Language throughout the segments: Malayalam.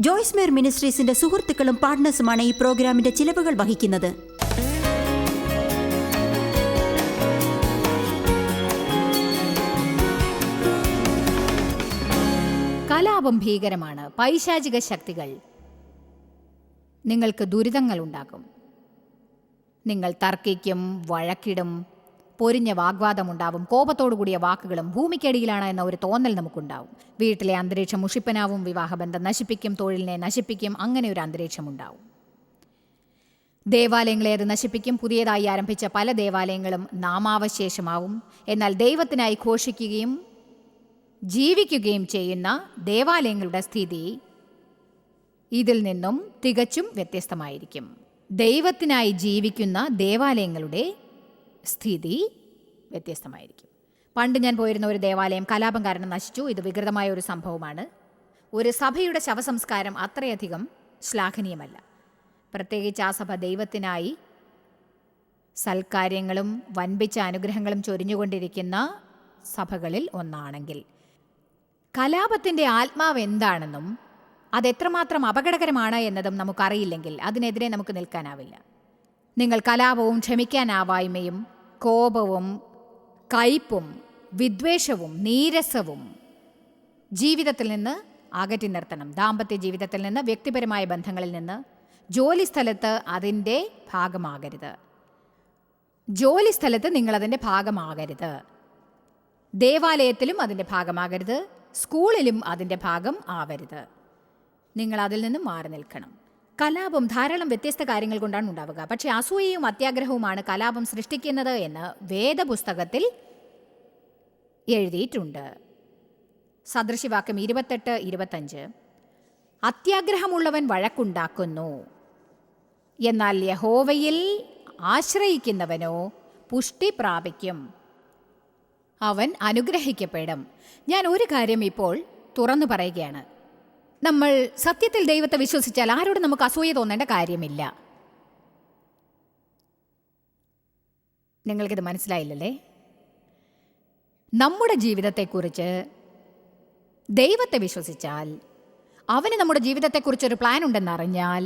ജോയ്സ് മേർ മിനിസ്ട്രീസിന്റെ സുഹൃത്തുക്കളും പാർട്ട്നേഴ്സുമാണ് ഈ പ്രോഗ്രാമിന്റെ ചിലവുകൾ വഹിക്കുന്നത്. കലാപം ഭീകരമാണ്. പൈശാചിക ശക്തികൾ. നിങ്ങൾക്ക് ദുരിതങ്ങൾ ഉണ്ടാക്കും. നിങ്ങൾ തർക്കിക്കും വഴക്കിടും പൊരിഞ്ഞ വാഗ്വാദമുണ്ടാവും. കോപത്തോടു കൂടിയ വാക്കുകളും ഭൂമിക്കടിയിലാണ് എന്ന ഒരു തോന്നൽ നമുക്കുണ്ടാവും. വീട്ടിലെ അന്തരീക്ഷം മുഷിപ്പനാവും വിവാഹബന്ധം നശിപ്പിക്കും തൊഴിലിനെ നശിപ്പിക്കും അങ്ങനെ ഒരു അന്തരീക്ഷം ഉണ്ടാവും ദേവാലയങ്ങളെ അത് നശിപ്പിക്കും. പുതിയതായി ആരംഭിച്ച പല ദേവാലയങ്ങളും നാമാവശേഷമാവും. എന്നാൽ ദൈവത്തിനായി ഘോഷിക്കുകയും ജീവിക്കുകയും ചെയ്യുന്ന ദേവാലയങ്ങളുടെ സ്ഥിതി ഇതിൽ നിന്നും തികച്ചും വ്യത്യസ്തമായിരിക്കും. ദൈവത്തിനായി ജീവിക്കുന്ന ദേവാലയങ്ങളുടെ സ്ഥിതി വ്യത്യസ്തമായിരിക്കും. പണ്ട് ഞാൻ പോയിരുന്ന ഒരു ദേവാലയം കലാപം കാരണം നശിച്ചു. ഇത് വികൃതമായ ഒരു സംഭവമാണ്. ഒരു സഭയുടെ ശവസംസ്കാരം അത്രയധികം ശ്ലാഘനീയമല്ല. പ്രത്യേകിച്ച് ആ സഭ ദൈവത്തിനായി സൽക്കാര്യങ്ങളും വൻപിച്ച അനുഗ്രഹങ്ങളും ചൊരിഞ്ഞുകൊണ്ടിരിക്കുന്ന സഭകളിൽ ഒന്നാണെങ്കിൽ. കലാപത്തിന്റെ ആത്മാവ് എന്താണെന്നും അതെത്രമാത്രം അപകടകരമാണ് എന്നതും നമുക്കറിയില്ലെങ്കിൽ അതിനെതിരെ നമുക്ക് നിൽക്കാനാവില്ല. നിങ്ങൾ കലാപവും ക്ഷമിക്കാനാവായ്മയും കോപവും കയ്പും വിദ്വേഷവും നീരസവും ജീവിതത്തിൽ നിന്ന് അകറ്റി നിർത്തണം. ദാമ്പത്യ ജീവിതത്തിൽ നിന്ന് വ്യക്തിപരമായ ബന്ധങ്ങളിൽ നിന്ന് ജോലി സ്ഥലത്ത് അതിന്റെ ഭാഗമാകരുത്. ജോലി സ്ഥലത്ത് നിങ്ങൾ അതിന്റെ ഭാഗമാകരുത്. ദേവാലയത്തിലും അതിന്റെ ഭാഗമാകരുത്. സ്കൂളിലും അതിന്റെ ഭാഗം ആവരുത്. നിങ്ങൾ അതിൽ നിന്നും മാറി നിൽക്കണം. കലാപം ധാരാളം വ്യത്യസ്ത കാര്യങ്ങൾ കൊണ്ടാണ് ഉണ്ടാവുക. പക്ഷേ അസൂയയും അത്യാഗ്രഹവുമാണ് കലാപം സൃഷ്ടിക്കുന്നത് എന്ന് വേദപുസ്തകത്തിൽ എഴുതിയിട്ടുണ്ട്. സദൃശിവാക്യം ഇരുപത്തെട്ട് ഇരുപത്തഞ്ച്. അത്യാഗ്രഹമുള്ളവൻ വഴക്കുണ്ടാക്കുന്നു. എന്നാൽ യഹോവയിൽ ആശ്രയിക്കുന്നവനോ പുഷ്ടി പ്രാപിക്കും. അവൻ അനുഗ്രഹിക്കപ്പെടും. ഞാൻ ഒരു കാര്യം ഇപ്പോൾ തുറന്നു പറയുകയാണ്. നമ്മൾ സത്യത്തിൽ ദൈവത്തെ വിശ്വസിച്ചാൽ ആരോടും നമുക്ക് അസൂയ തോന്നേണ്ട കാര്യമില്ല. നിങ്ങൾക്കിത് മനസ്സിലായില്ലല്ലേ? നമ്മുടെ ജീവിതത്തെക്കുറിച്ച് ദൈവത്തെ വിശ്വസിച്ചാൽ അവന് നമ്മുടെ ജീവിതത്തെക്കുറിച്ചൊരു പ്ലാൻ ഉണ്ടെന്ന് അറിഞ്ഞാൽ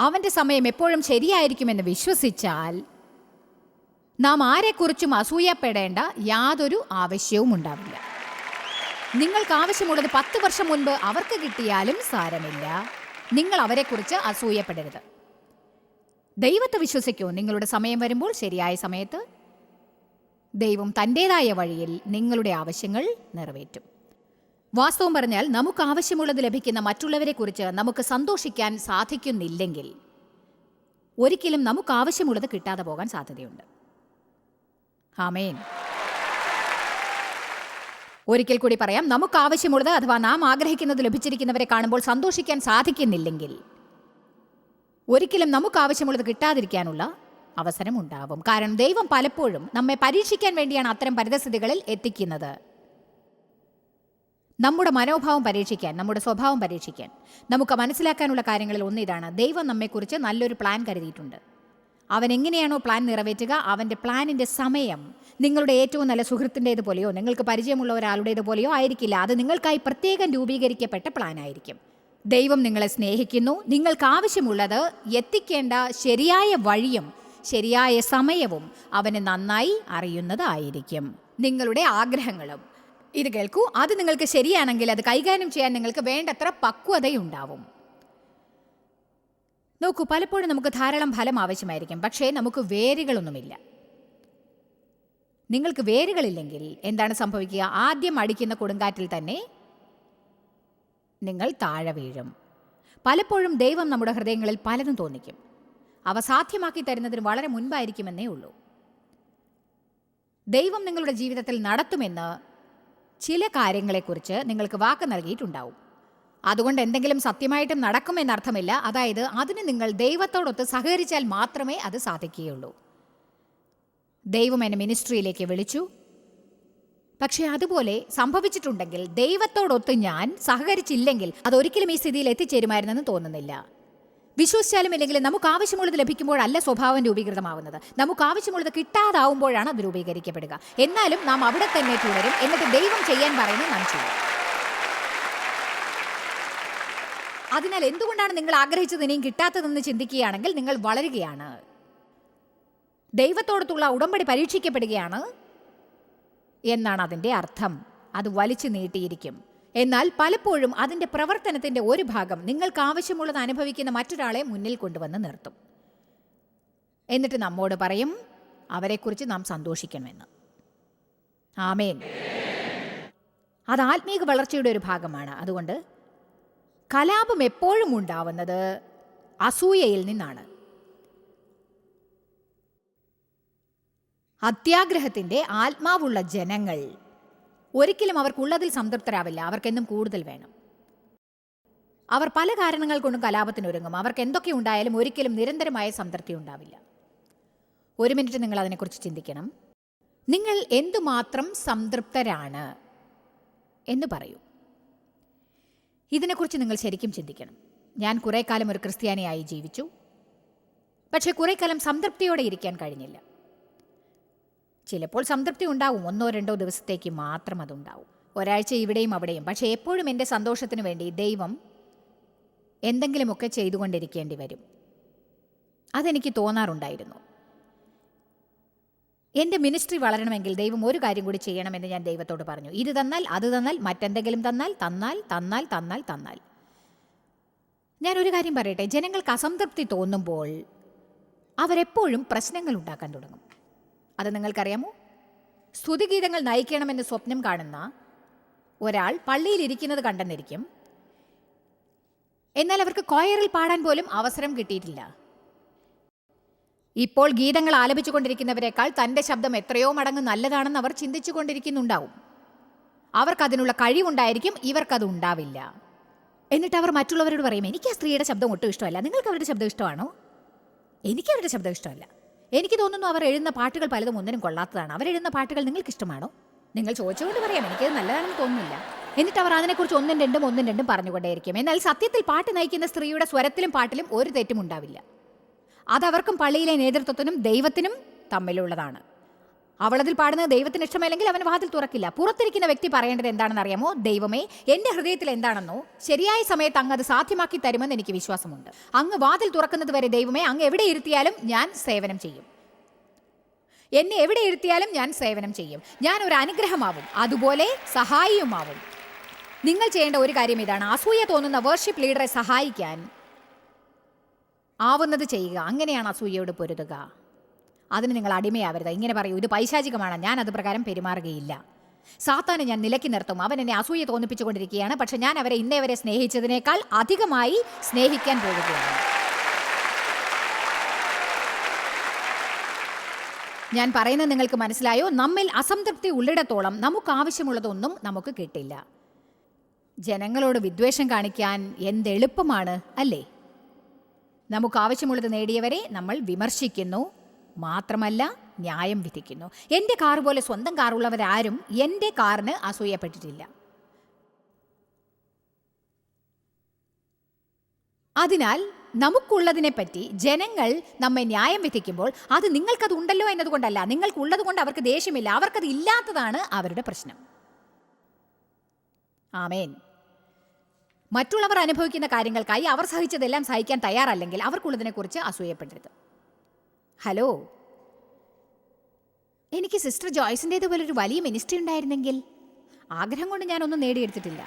അവന്റെ സമയം എപ്പോഴും ശരിയായിരിക്കുമെന്ന് വിശ്വസിച്ചാൽ നാം ആരെക്കുറിച്ചും അസൂയപ്പെടേണ്ട യാതൊരു ആവശ്യവും ഉണ്ടാവില്ല നിങ്ങൾക്ക് ആവശ്യമുള്ളത് പത്ത് വർഷം മുൻപ് അവർക്ക് കിട്ടിയാലും സാരമില്ല. നിങ്ങൾ അവരെക്കുറിച്ച് അസൂയപ്പെടരുത്. ദൈവത്തെ വിശ്വസിക്കൂ. നിങ്ങളുടെ സമയം വരുമ്പോൾ ശരിയായ സമയത്ത് ദൈവം തന്റെതായ വഴിയിൽ നിങ്ങളുടെ ആവശ്യങ്ങൾ നിറവേറ്റും. വാസ്തവം പറഞ്ഞാൽ നമുക്ക് ആവശ്യമുള്ളത് ലഭിക്കുന്ന മറ്റുള്ളവരെക്കുറിച്ച് നമുക്ക് സന്തോഷിക്കാൻ സാധിക്കുന്നില്ലെങ്കിൽ ഒരിക്കലും നമുക്ക് ആവശ്യമുള്ളത് കിട്ടാതെ പോകാൻ സാധ്യതയുണ്ട്. ആമേൻ. ഒരിക്കൽ കൂടി പറയാം നമുക്ക് ആവശ്യമുള്ളത് അഥവാ നാം ആഗ്രഹിക്കുന്നത് ലഭിച്ചിരിക്കുന്നവരെ കാണുമ്പോൾ സന്തോഷിക്കാൻ സാധിക്കുന്നില്ലെങ്കിൽ ഒരിക്കലും നമുക്ക് ആവശ്യമുള്ളത് കിട്ടാതിരിക്കാനുള്ള അവസരം ഉണ്ടാവും കാരണം ദൈവം പലപ്പോഴും നമ്മെ പരീക്ഷിക്കാൻ വേണ്ടിയാണ് അത്തരം പരിതസ്ഥിതികളിൽ എത്തിക്കുന്നത്. നമ്മുടെ മനോഭാവം പരീക്ഷിക്കാൻ നമ്മുടെ സ്വഭാവം പരീക്ഷിക്കാൻ നമുക്ക് മനസ്സിലാക്കാനുള്ള കാര്യങ്ങളിൽ ഒന്ന് ഇതാണ്. ദൈവം നമ്മെക്കുറിച്ച് നല്ലൊരു പ്ലാൻ കരുതിയിട്ടുണ്ട്. അവൻ എങ്ങനെയാണോ പ്ലാൻ നിറവേറ്റുക അവന്റെ പ്ലാനിന്റെ സമയം നിങ്ങളുടെ ഏറ്റവും നല്ല സുഹൃത്തിന്റേതുപോലെയോ നിങ്ങൾക്ക് പരിചയമുള്ള ഒരാളുടേതുപോലെയോ ആയിരിക്കില്ല. അത് നിങ്ങൾക്കായി പ്രത്യേകം രൂപീകരിക്കപ്പെട്ട പ്ലാനായിരിക്കും. ദൈവം നിങ്ങളെ സ്നേഹിക്കുന്നു. നിങ്ങൾക്ക് ആവശ്യമുള്ളത് എത്തിക്കേണ്ട ശരിയായ വഴിയും ശരിയായ സമയവും അവന് നന്നായി അറിയുന്നതായിരിക്കും. നിങ്ങളുടെ ആഗ്രഹങ്ങളും. ഇത് കേൾക്കൂ. അത് നിങ്ങൾക്ക് ശരിയാണെങ്കിൽ അത് കൈകാര്യം ചെയ്യാൻ നിങ്ങൾക്ക് വേണ്ടത്ര പക്വതയുണ്ടാവും. നോക്കൂ പലപ്പോഴും നമുക്ക് ധാരാളം ഫലം ആവശ്യമായിരിക്കും. പക്ഷേ നമുക്ക് വേരുകളൊന്നുമില്ല. നിങ്ങൾക്ക് വേരുകളില്ലെങ്കിൽ എന്താണ് സംഭവിക്കുക? ആദ്യം അടിക്കുന്ന കൊടുങ്കാറ്റിൽ തന്നെ നിങ്ങൾ താഴെ വീഴും. പലപ്പോഴും ദൈവം നമ്മുടെ ഹൃദയങ്ങളിൽ പലതും തോന്നിക്കും. അവ സാധ്യമാക്കി തരുന്നതിന് വളരെ മുൻപായിരിക്കുമെന്നേ ഉള്ളൂ. ദൈവം നിങ്ങളുടെ ജീവിതത്തിൽ നടത്തുമെന്ന് ചില കാര്യങ്ങളെക്കുറിച്ച് നിങ്ങൾക്ക് വാക്ക് നൽകിയിട്ടുണ്ടാവും. അതുകൊണ്ട് എന്തെങ്കിലും സത്യമായിട്ടും നടക്കുമെന്നർത്ഥമില്ല. അതായത് അതിന് നിങ്ങൾ ദൈവത്തോടൊത്ത് സഹകരിച്ചാൽ മാത്രമേ അത് സാധിക്കുകയുള്ളൂ. ദൈവം എന്നെ മിനിസ്ട്രിയിലേക്ക് വിളിച്ചു. പക്ഷേ അതുപോലെ സംഭവിച്ചിട്ടുണ്ടെങ്കിൽ ദൈവത്തോടൊത്ത് ഞാൻ സഹകരിച്ചില്ലെങ്കിൽ അതൊരിക്കലും ഈ സ്ഥിതിയിൽ എത്തിച്ചേരുമായിരുന്നെന്ന് തോന്നുന്നില്ല. വിശ്വസിച്ചാലും ഇല്ലെങ്കിലും നമുക്ക് ആവശ്യമുള്ളത് ലഭിക്കുമ്പോഴല്ല സ്വഭാവം രൂപീകൃതമാവുന്നത്. നമുക്ക് ആവശ്യമുള്ളത് കിട്ടാതാവുമ്പോഴാണ് അത് രൂപീകരിക്കപ്പെടുക. എന്നാലും നാം അവിടെ തന്നെ തുടരും. എന്നിട്ട് ദൈവം ചെയ്യാൻ പറയുന്നു നാം ചെയ്യും. അതിനാൽ എന്തുകൊണ്ടാണ് നിങ്ങൾ ആഗ്രഹിച്ചത് ഇനിയും കിട്ടാത്തതെന്ന് ചിന്തിക്കുകയാണെങ്കിൽ നിങ്ങൾ വളരുകയാണ്. ദൈവത്തോടത്തുള്ള ഉടമ്പടി പരീക്ഷിക്കപ്പെടുകയാണ് എന്നാണ് അതിന്റെ അർത്ഥം. അത് വലിച്ചു നീട്ടിയിരിക്കും. എന്നാൽ പലപ്പോഴും അതിന്റെ പ്രവർത്തനത്തിന്റെ ഒരു ഭാഗം നിങ്ങൾക്ക് ആവശ്യമുള്ളത് അനുഭവിക്കുന്ന മറ്റൊരാളെ മുന്നിൽ കൊണ്ടുവന്ന് നിർത്തും. എന്നിട്ട് നമ്മോട് പറയും അവരെക്കുറിച്ച് നാം സന്തോഷിക്കണമെന്ന്. ആമേൻ. അത് ആത്മീക വളർച്ചയുടെ ഒരു ഭാഗമാണ്. അതുകൊണ്ട് കലാപം എപ്പോഴും ഉണ്ടാവുന്നത് അസൂയയിൽ നിന്നാണ്. അത്യാഗ്രഹത്തിന്റെ ആത്മാവുള്ള ജനങ്ങൾ. ഒരിക്കലും അവർക്കുള്ളതിൽ സംതൃപ്തരാവില്ല. അവർക്കെന്നും കൂടുതൽ വേണം. അവർ പല കാരണങ്ങൾ കൊണ്ടും കലാപത്തിനൊരുങ്ങും. അവർക്ക് എന്തൊക്കെ ഉണ്ടായാലും ഒരിക്കലും നിരന്തരമായ സംതൃപ്തി ഉണ്ടാവില്ല. ഒരു മിനിറ്റ് നിങ്ങൾ അതിനെക്കുറിച്ച് ചിന്തിക്കണം. നിങ്ങൾ എന്തുമാത്രം സംതൃപ്തരാണ് എന്ന് പറയൂ. ഇതിനെക്കുറിച്ച് നിങ്ങൾ ശരിക്കും ചിന്തിക്കണം. ഞാൻ കുറേ കാലം ഒരു ക്രിസ്ത്യാനിയായി ജീവിച്ചു. പക്ഷേ കുറേ കാലം സംതൃപ്തിയോടെ ഇരിക്കാൻ കഴിഞ്ഞില്ല. ചിലപ്പോൾ സംതൃപ്തി ഉണ്ടാവും. ഒന്നോ രണ്ടോ ദിവസത്തേക്ക് മാത്രം അതുണ്ടാവും. ഒരാഴ്ച ഇവിടെയും അവിടെയും. പക്ഷേ എപ്പോഴും എന്റെ സന്തോഷത്തിന് വേണ്ടി ദൈവം എന്തെങ്കിലുമൊക്കെ ചെയ്തുകൊണ്ടിരിക്കേണ്ടി വരും. അതെനിക്ക് തോന്നാറുണ്ടായിരുന്നു. എന്റെ മിനിസ്ട്രി വളരണമെങ്കിൽ ദൈവം ഒരു കാര്യം കൂടി ചെയ്യണമെന്ന് ഞാൻ ദൈവത്തോട് പറഞ്ഞു. ഇത് തന്നാൽ അത് തന്നാൽ മറ്റെന്തെങ്കിലും തന്നാൽ തന്നാൽ തന്നാൽ തന്നാൽ തന്നാൽ. ഞാൻ ഒരു കാര്യം പറയട്ടെ. ജനങ്ങൾക്ക് അസംതൃപ്തി തോന്നുമ്പോൾ അവരെപ്പോഴും പ്രശ്നങ്ങൾ ഉണ്ടാക്കാൻ തുടങ്ങും. അത് നിങ്ങൾക്കറിയാമോ? സ്തുതിഗീതങ്ങൾ നയിക്കണമെന്ന് സ്വപ്നം കാണുന്ന ഒരാൾ പള്ളിയിലിരിക്കുന്നത് കണ്ടെന്നിരിക്കും. എന്നാൽ അവർക്ക് കോയറിൽ പാടാൻ പോലും അവസരം കിട്ടിയിട്ടില്ല. ഇപ്പോൾ ഗീതങ്ങൾ ആലപിച്ചുകൊണ്ടിരിക്കുന്നവരെക്കാൾ തന്റെ ശബ്ദം എത്രയോ മടങ്ങ് നല്ലതാണെന്ന് അവർ ചിന്തിച്ചു കൊണ്ടിരിക്കുന്നുണ്ടാവും. അവർക്കതിനുള്ള കഴിവുണ്ടായിരിക്കും ഇവർക്കത് ഉണ്ടാവില്ല. എന്നിട്ട് അവർ മറ്റുള്ളവരോട് പറയും എനിക്ക് ആ സ്ത്രീയുടെ ശബ്ദം ഒട്ടും ഇഷ്ടമല്ല. നിങ്ങൾക്ക് അവരുടെ ശബ്ദം ഇഷ്ടമാണോ? എനിക്ക് അവരുടെ ശബ്ദം ഇഷ്ടമല്ല. എനിക്ക് തോന്നുന്നു അവർ എഴുതുന്ന പാട്ടുകൾ പലതും ഒന്നിനും കൊള്ളാത്തതാണ്. അവരെഴുതുന്ന പാട്ടുകൾ നിങ്ങൾക്ക് ഇഷ്ടമാണോ നിങ്ങൾ ചോദിച്ചുകൊണ്ട് പറയാം. എനിക്കത് നല്ലതാണെന്ന് തോന്നുന്നില്ല. എന്നിട്ട് അവർ അതിനെക്കുറിച്ച് ഒന്നും രണ്ടും ഒന്നും രണ്ടും പറഞ്ഞുകൊണ്ടേയിരിക്കും. എന്നാൽ സത്യത്തിൽ പാട്ട് നയിക്കുന്ന സ്ത്രീയുടെ സ്വരത്തിലും പാട്ടിലും ഒരു തെറ്റും ഉണ്ടാവില്ല അതവർക്കും പള്ളിയിലെ നേതൃത്വത്തിനും ദൈവത്തിനും തമ്മിലുള്ളതാണ്. അവളതിൽ പാടുന്നത് ദൈവത്തിന് ഇഷ്ടമല്ലെങ്കിൽ അവൻ വാതിൽ തുറക്കില്ല. പുറത്തിരിക്കുന്ന വ്യക്തി പറയേണ്ടത് എന്താണെന്ന് അറിയാമോ? ദൈവമേ എന്റെ ഹൃദയത്തിൽ എന്താണെന്നോ ശരിയായ സമയത്ത് അങ്ങ് അത് സാധ്യമാക്കി തരുമെന്ന് എനിക്ക് വിശ്വാസമുണ്ട്. അങ്ങ് വാതിൽ തുറക്കുന്നത് വരെ ദൈവമേ അങ്ങ് എവിടെ ഇരുത്തിയാലും ഞാൻ സേവനം ചെയ്യും. എന്നെ എവിടെ ഇരുത്തിയാലും ഞാൻ സേവനം ചെയ്യും. ഞാൻ ഒരു അനുഗ്രഹമാവും അതുപോലെ സഹായിയുമാവും. നിങ്ങൾ ചെയ്യേണ്ട ഒരു കാര്യം ഇതാണ്. അസൂയ തോന്നുന്ന വേർഷിപ്പ് ലീഡറെ സഹായിക്കാൻ ആവുന്നത് ചെയ്യുക. അങ്ങനെയാണ് അസൂയയോട് പൊരുതുക. അതിന് നിങ്ങൾ അടിമയാവരുത്. ഇങ്ങനെ പറയൂ ഇത് പൈശാചികമാണ്. ഞാൻ അത് പ്രകാരം പെരുമാറുകയില്ല. സാത്താനെ ഞാൻ നിലക്കി നിർത്തും. അവൻ എന്നെ അസൂയ തോന്നിപ്പിച്ചുകൊണ്ടിരിക്കുകയാണ്. പക്ഷെ ഞാൻ അവരെ ഇന്നേ വരെ സ്നേഹിച്ചതിനേക്കാൾ അധികമായി സ്നേഹിക്കാൻ പോകുകയാണ്. ഞാൻ പറയുന്നത് നിങ്ങൾക്ക് മനസ്സിലായോ? നമ്മിൽ അസംതൃപ്തി ഉള്ളിടത്തോളം നമുക്ക് ആവശ്യമുള്ളതൊന്നും നമുക്ക് കിട്ടില്ല. ജനങ്ങളോട് വിദ്വേഷം കാണിക്കാൻ എന്തെളുപ്പമാണ് അല്ലേ? നമുക്ക് ആവശ്യമുള്ളത് നേടിയവരെ നമ്മൾ വിമർശിക്കുന്നു മാത്രമല്ല ന്യായം വിധിക്കുന്നു. എന്റെ കാർ പോലെ സ്വന്തം കാറുള്ളവരാരും എന്റെ കാറിന് അസൂയപ്പെട്ടിട്ടില്ല. അതിനാൽ നമുക്കുള്ളതിനെപ്പറ്റി ജനങ്ങൾ നമ്മെ ന്യായം വിധിക്കുമ്പോൾ അത് നിങ്ങൾക്കത് ഉണ്ടല്ലോ എന്നതുകൊണ്ടല്ല നിങ്ങൾക്കുള്ളത് കൊണ്ട് അവർക്ക് ദേഷ്യമില്ല അവർക്കത് ഇല്ലാത്തതാണ് അവരുടെ പ്രശ്നം. ആമേൻ. മറ്റുള്ളവർ അനുഭവിക്കുന്ന കാര്യങ്ങൾക്കായി അവർ സഹിച്ചതെല്ലാം സഹിക്കാൻ തയ്യാറല്ലെങ്കിൽ അവർക്കുള്ളതിനെക്കുറിച്ച് അസൂയപ്പെടരുത്. ഹലോ എനിക്ക് സിസ്റ്റർ ജോയ്സിന്റേതുപോലെ ഒരു വലിയ മിനിസ്ട്രി ഉണ്ടായിരുന്നെങ്കിൽ ആഗ്രഹം കൊണ്ട് ഞാനൊന്നും നേടിയെടുത്തിട്ടില്ല.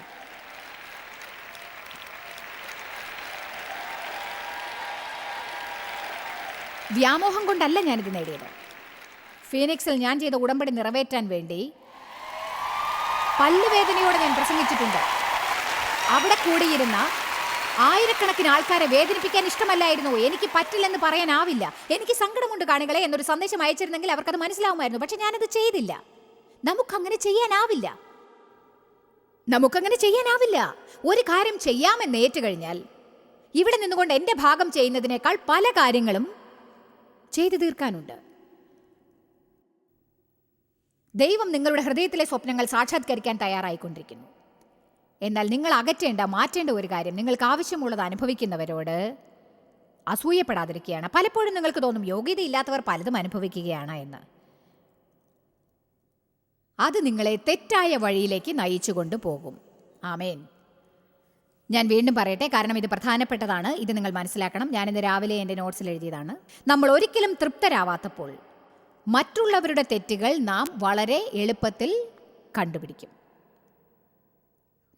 വ്യാമോഹം കൊണ്ടല്ല ഞാനിത് നേടിയത്. ഫീനിക്സിൽ ഞാൻ ചെയ്ത ഉടമ്പടി നിറവേറ്റാൻ വേണ്ടി പല്ലുവേദനയോടെ ഞാൻ പ്രസംഗിച്ചിട്ടുണ്ട്. അവിടെ കൂടിയിരുന്ന ആയിരക്കണക്കിന് ആൾക്കാരെ വേദനിപ്പിക്കാൻ ഇഷ്ടമല്ലായിരുന്നു. എനിക്ക് പറ്റില്ലെന്ന് പറയാനാവില്ല. എനിക്ക് സങ്കടമുണ്ട് കാണികളെ എന്നൊരു സന്ദേശം അയച്ചിരുന്നെങ്കിൽ അവർക്കത് മനസ്സിലാവുമായിരുന്നു. പക്ഷെ ഞാനത് ചെയ്തില്ല. നമുക്കങ്ങനെ ചെയ്യാനാവില്ല. നമുക്കങ്ങനെ ചെയ്യാനാവില്ല. ഒരു കാര്യം ചെയ്യാമെന്ന് ഏറ്റുകഴിഞ്ഞാൽ ഇവിടെ നിന്നുകൊണ്ട് എന്റെ ഭാഗം ചെയ്യുന്നതിനേക്കാൾ പല കാര്യങ്ങളും ചെയ്തു തീർക്കാനുണ്ട്. ദൈവം നിങ്ങളുടെ ഹൃദയത്തിലെ സ്വപ്നങ്ങൾ സാക്ഷാത്കരിക്കാൻ തയ്യാറായിക്കൊണ്ടിരിക്കുന്നു. എന്നാൽ നിങ്ങൾ അകറ്റേണ്ട മാറ്റേണ്ട ഒരു കാര്യം നിങ്ങൾക്ക് ആവശ്യമുള്ളത് അനുഭവിക്കുന്നവരോട് അസൂയപ്പെടാതിരിക്കുകയാണ്. പലപ്പോഴും നിങ്ങൾക്ക് തോന്നും യോഗ്യതയില്ലാത്തവർ പലതും അനുഭവിക്കുകയാണ് എന്ന്. അത് നിങ്ങളെ തെറ്റായ വഴിയിലേക്ക് നയിച്ചു കൊണ്ടുപോകും ആമേൻ. ഞാൻ വീണ്ടും പറയട്ടെ കാരണം ഇത് പ്രധാനപ്പെട്ടതാണ്. ഇത് നിങ്ങൾ മനസ്സിലാക്കണം. ഞാൻ ഇന്ന് രാവിലെ എന്റെ നോട്ട്സിൽ എഴുതിയതാണ്. നമ്മൾ ഒരിക്കലും തൃപ്തരാവാത്തപ്പോൾ മറ്റുള്ളവരുടെ തെറ്റുകൾ നാം വളരെ എളുപ്പത്തിൽ കണ്ടുപിടിക്കും.